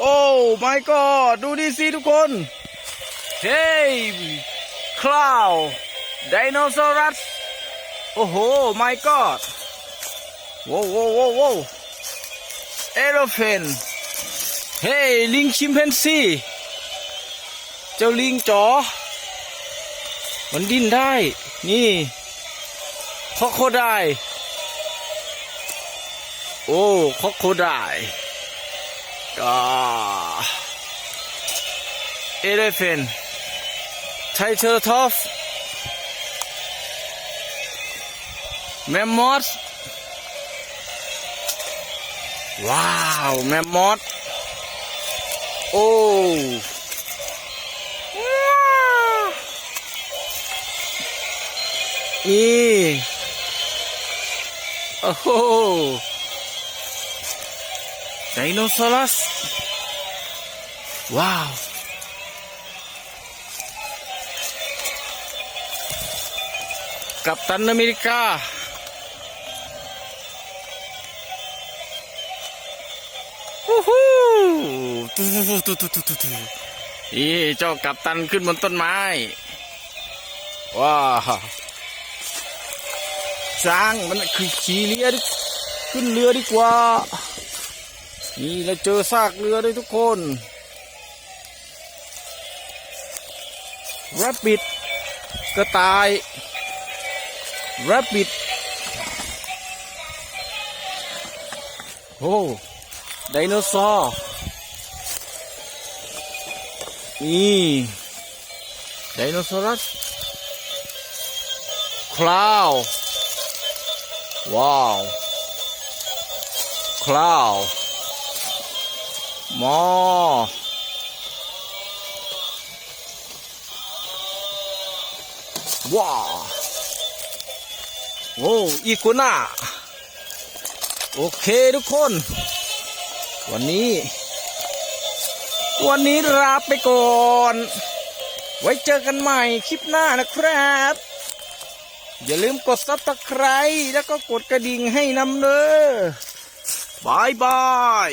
โอ้ไม่ก็ดูดิสิทุกคน เฮ้ยคลาวไดโนเสาร์โอ้โหไม่ก็ว้าวว้าวว้าวว้าวเอโรเฟนเฮ้ยลิงชิมเพนซีเจ้าลิงจ๋อมันดิ้นได้ นี่คอโคได้ โอ้คอโคได้ อ่าเอเลฟนไทเทอร์ทอฟแมมมอสว้าวแมมมอสโอ้ว้าวนี่ โอ้โห ไดโนเสาร์สว้าว กัปตันอเมริกา ฮู้ฮู้ตุ๊ตุ๊ตุ๊ตุ๊ตุ๊ตุ๊นี่เจ้ากัปตันขึ้นบนต้นไม้ ว้าวช้างมันคือขี่เรือขึ้นเรือดีกว่า นี่เราเจอซากเรือด้วยทุกคนแรบบิดกระต่าย Rabbit โอ้ไดโนเสาร์นี่ไดโนเสาร์คลาวว้าวคลาว มอว้าวโอ้อีกุน่าโอเคทุกคน วันนี้ วันนี้ลาไปก่อน ไว้เจอกันใหม่คลิปหน้านะครับ อย่าลืมกดซับสไครต์แล้วก็กดกระดิ่งให้นำเด้อบายบาย